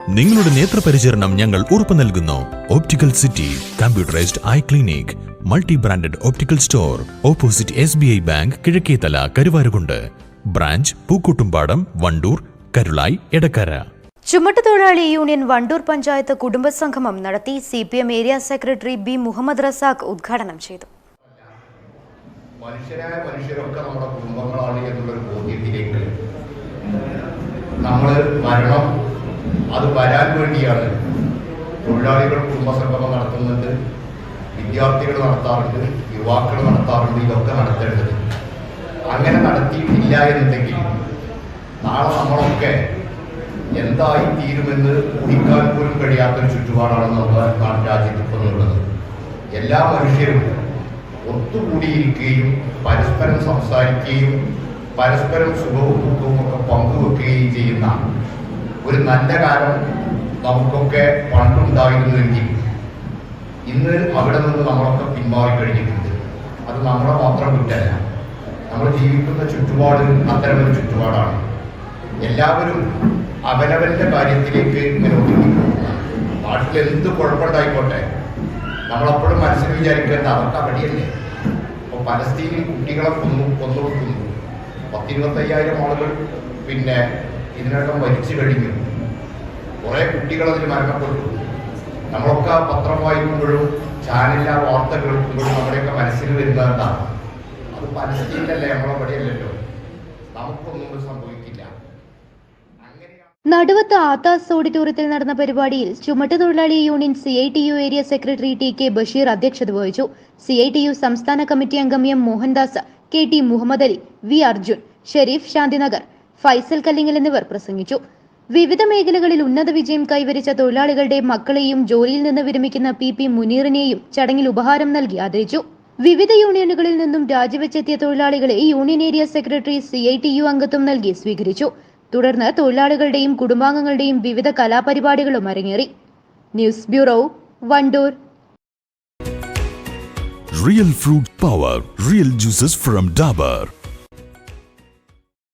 നിങ്ങളുടെ നേത്രപരിചരണം ഞങ്ങൾ ഉറപ്പു നൽകുന്നു. Optical city computerized eye clinic multi branded optical store opposite S B I bank Kizhakkethala Karuvarakundu branch Pookkottumpadam Wandoor Karulai Edakkara ചുമട്ടുതൊഴിലാളി union Wandoor panchayat കുടുംബസംഗമം നടത്തി C P M area secretary B Muhammad Razak ഉദ്ഘാടനം ചെയ്തു. മനുഷ്യരായ മനുഷ്യരൊക്കെ നമ്മുടെ കുടുംബങ്ങളാണ് എന്നുള്ളൊരു ബോധ്യത്തിലേക്ക് നമ്മൾ വരണം അത് വരാൻ വേണ്ടിയാണ്. തൊഴിലാളികൾ കുടുംബസംഗമം നടത്തുന്നുണ്ട്. വിദ്യാർത്ഥികൾ നടത്താറുണ്ട്. യുവാക്കൾ നടത്താറുണ്ട്. ഇതൊക്കെ നടത്തേണ്ടത്. അങ്ങനെ നടത്തിയിട്ടില്ല എന്നുണ്ടെങ്കിൽ നാളെ നമ്മളൊക്കെ എന്തായി തീരുമെന്ന് ഊഹിക്കാൻ പോലും കഴിയാത്തൊരു ചുറ്റുപാടാണ് നമ്മുടെ രാജ്യത്ത് ഇപ്പോൾ ഉള്ളത്. എല്ലാ മനുഷ്യരും ഒത്തുകൂടിയിരിക്കുകയും പരസ്പരം സംസാരിക്കുകയും പരസ്പരം സുഖവും ദുഃഖവും ഒക്കെ പങ്കുവെക്കുകയും ചെയ്യുന്ന ഒരു നല്ല കാലം നമുക്കൊക്കെ പണ്ടുണ്ടായിരുന്നുവെങ്കിൽ ഇന്ന് അവിടെ നിന്ന് നമ്മളൊക്കെ പിന്മാറി കഴിഞ്ഞിട്ടുണ്ട്. അത് നമ്മളെ മാത്രം വിട്ടല്ല. നമ്മൾ ജീവിക്കുന്ന ചുറ്റുപാട് അത്തരമൊരു ചുറ്റുപാടാണ്. എല്ലാവരും അവനവന്റെ കാര്യത്തിലേക്ക് ഇങ്ങനെ നാട്ടിൽ എന്ത് കുഴപ്പമുണ്ടായിക്കോട്ടെ? നമ്മളപ്പോഴും മനസ്സിൽ വിചാരിക്കേണ്ട അവർക്ക് അവിടെയല്ലേ? അപ്പോൾ പലസ്തീനിൽ കുട്ടികളെ കൊന്നു കൊന്നു കൊടുക്കുന്നു. പത്തിരുപത്തയ്യായിരം ആളുകൾ പിന്നെ ഇതിനകം മരിച്ചു കഴിഞ്ഞു. കുറേ കുട്ടികൾ അതിൽ മരണപ്പെട്ടു. നമ്മളൊക്കെ പത്രം വായിക്കുമ്പോഴും ചാനലിലെ വാർത്ത കേൾക്കുമ്പോഴും നമ്മുടെയൊക്കെ മനസ്സിൽ വരുന്നതാണ് അത് അത് നമ്മളെ നമ്മളവിടെയല്ലല്ലോ നമുക്കൊന്നും സംഭവിക്കില്ല. നടുവത്ത് ആത്താസ് ഓഡിറ്റോറിയത്തിൽ നടന്ന പരിപാടിയിൽ ചുമട്ടുതൊഴിലാളി union C I T U area secretary T K Basheer അധ്യക്ഷത വഹിച്ചു. സി ഐ ടി യു സംസ്ഥാന കമ്മിറ്റി അംഗം M Mohandas K T Muhammad Ali V Arjun Sharif Shanthinagar Faisal Kallingal എന്നിവർ പ്രസംഗിച്ചു. വിവിധ മേഖലകളിൽ ഉന്നത വിജയം കൈവരിച്ച തൊഴിലാളികളുടെ മക്കളെയും ജോലിയിൽ നിന്ന് വിരമിക്കുന്ന പി പി മുനീറിനെയും ചടങ്ങിൽ ഉപഹാരം നൽകി ആദരിച്ചു. വിവിധ യൂണിയനുകളിൽ നിന്നും രാജിവെച്ചെത്തിയ തൊഴിലാളികളെ union area secretary C I T U അംഗത്വം നൽകി സ്വീകരിച്ചു. തുടർന്ന് തൊഴിലാളികളുടെയും കുടുംബാംഗങ്ങളുടെയും വിവിധ കലാപരിപാടികളും അരങ്ങേറി. News bureau Wandoor. Real fruit power real juices from Dabur